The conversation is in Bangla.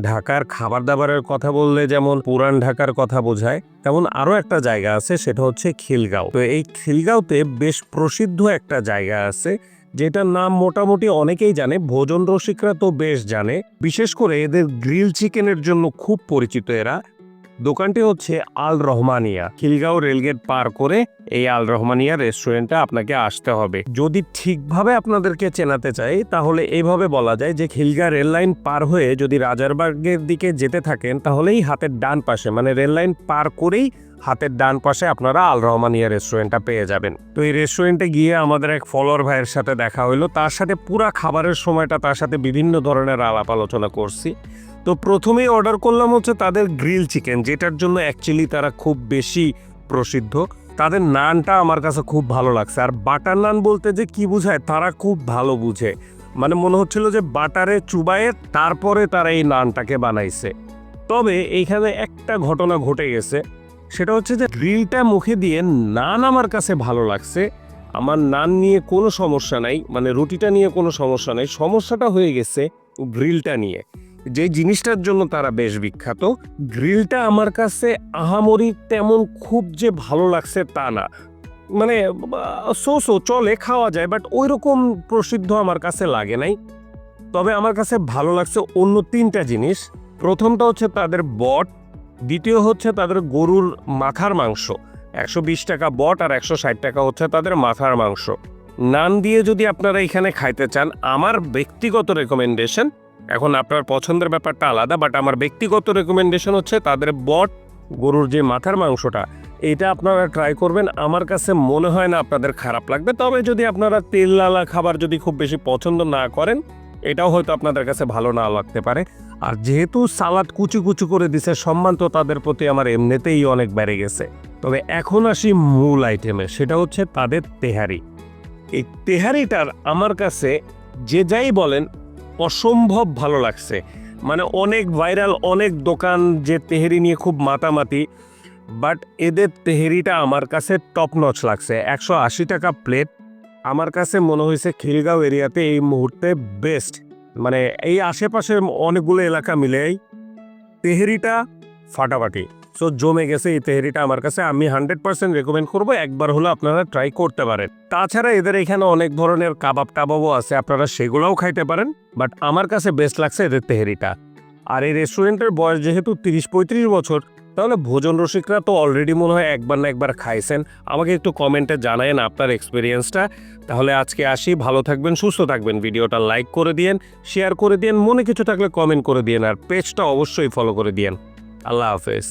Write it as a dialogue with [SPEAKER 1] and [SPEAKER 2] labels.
[SPEAKER 1] ঢাকার খাবার দাবারের কথা বললে যেমন পুরান ঢাকার কথা বোঝায়, তেমন আরও একটা জায়গা আছে, সেটা হচ্ছে খিলগাঁও। তো এই খিলগাঁওতে বেশ প্রসিদ্ধ একটা জায়গা আছে, যেটার নাম মোটামুটি অনেকেই জানে, ভোজন রসিকরা তো বেশ জানে। বিশেষ করে এদের গ্রিল চিকেনের জন্য খুব পরিচিত এরা। দোকানটি হচ্ছে আল রহমানিয়া। খিলগাঁও রেলগেট পার করে এই আল রহমানিয়া রেস্টুরেন্টে আপনাকে আসতে হবে। যদি ঠিকভাবে আপনাদেরকে চেনাতে চাই, তাহলে এইভাবে বলা যায় যে খিলগা রেল লাইন পার হয়ে যদি রাজারবাগের দিকে যেতে থাকেন, তাহলেই হাতের ডান পাশে মানে রেল লাইন পার করেই হাতের ডান পাশে আপনারা আল রহমানিয়া রেস্টুরেন্টটা পেয়ে যাবেন। তো এই রেস্টুরেন্টে গিয়ে আমাদের এক ফলোয়ার ভাইয়ের সাথে দেখা হলো তার সাথে পুরা খাবারের সময়টা তার সাথে বিভিন্ন ধরনের আলাপ আলোচনা করছি। তো প্রথমেই অর্ডার করলাম হচ্ছে তাদের গ্রিল চিকেন যেটার জন্য অ্যাকচুয়ালি তারা খুব বেশি প্রসিদ্ধ। তাদের নানটা আমার কাছে খুব ভালো লাগছে। আর বাটার নান বলতে যে কি বোঝায়, তারা খুব ভালো বুঝে। মানে মনে হচ্ছিল যে বাটারে চুবায়ে তারপরে তারা এই নানটাকে বানাইছে। তবে এইখানে একটা ঘটনা ঘটে গেছে। সেটা হচ্ছে যে গ্রিলটা মুখে দিয়ে নান আমার কাছে ভালো লাগছে। আমার নান নিয়ে কোনো সমস্যা নাই মানে রুটিটা নিয়ে কোনো সমস্যা নাই। সমস্যাটা হয়ে গেছে গ্রিলটা নিয়ে। যে জিনিসটার জন্য তারা বেশ বিখ্যাত, গ্রিলটা আমার কাছে আহামরি তেমন খুব যে ভালো লাগছে তা না। মানে সো সো, চলে, খাওয়া যায়, বাট ওই রকম প্রসিদ্ধ আমার কাছে লাগে নাই। তবে আমার কাছে ভালো লাগছে অন্য তিনটা জিনিস। প্রথমটা হচ্ছে তাদের বট, দ্বিতীয় হচ্ছে তাদের গরুর মাথার মাংস। একশো বিশ টাকা বট আর একশো ষাট টাকা হচ্ছে তাদের মাথার মাংস। নান দিয়ে যদি আপনারা এখানে খাইতে চান, আমার ব্যক্তিগত রেকমেন্ডেশন এখন আপনার পছন্দের ব্যাপারটা আলাদা বাট আমার ব্যক্তিগত রেকমেন্ডেশন হচ্ছে তাদের বট গরুর যে মাথার মাংসটা, এটা আপনারা ট্রাই করবেন। আমার কাছে মনে হয় না আপনাদের খারাপ লাগবে, তবে যদি আপনারা তেল লালা খাবার যদি খুব বেশি পছন্দ না করেন, এটাও হয়তো আপনাদের কাছে ভালো না লাগতে পারে। আর যেহেতু সালাদ কুচু কুচু করে দিছে, সম্মান তো তাদের প্রতি আমার এমনিতেই অনেক বেড়ে গেছে। তবে এখন আসি মূল আইটেমে সেটা হচ্ছে তাদের তেহারি। এই তেহারিটার আমার কাছে যে যাই বলেন অসম্ভব ভালো লাগছে। মানে অনেক ভাইরাল, অনেক দোকান যে তেহেরি নিয়ে খুব মাতামাতি বাট এদের তেহেরিটা আমার কাছে টপ নচ লাগছে। একশো আশি টাকা প্লেট আমার কাছে মনে হয়েছে খিলগাঁও এরিয়াতে এই মুহূর্তে বেস্ট মানে এই আশেপাশে অনেকগুলো এলাকা মিলেই তেহেরিটা ফাটাফাটি। সো জমে গেছে এই তেহেরিটা আমার কাছে। আমি হান্ড্রেড পার্সেন্ট রেকমেন্ড করব, একবার হলো আপনারা ট্রাই করতে পারেন। তাছাড়া এদের এখানে অনেক ধরনের কাবাব টাবাবও আছে, আপনারা সেগুলোও খাইতে পারেন বাট আমার কাছে বেস্ট লাগছে এদের তেহেরিটা। আর এই রেস্টুরেন্টের বয়স যেহেতু তিরিশ পঁয়ত্রিশ বছর, তাহলে ভোজন রসিকরা তো অলরেডি মনে হয় একবার না একবার খাইছেন। আমাকে একটু কমেন্টে জানায়েন আপনার এক্সপিরিয়েন্সটা তাহলে আজকে আসি, ভালো থাকবেন, সুস্থ থাকবেন। ভিডিওটা লাইক করে দিয়েন শেয়ার করে দিয়েন, মনে কিছু থাকলে কমেন্ট করে দিয়েন, আর পেজটা অবশ্যই ফলো করে দিয়েন। আল্লাহ হাফেজ।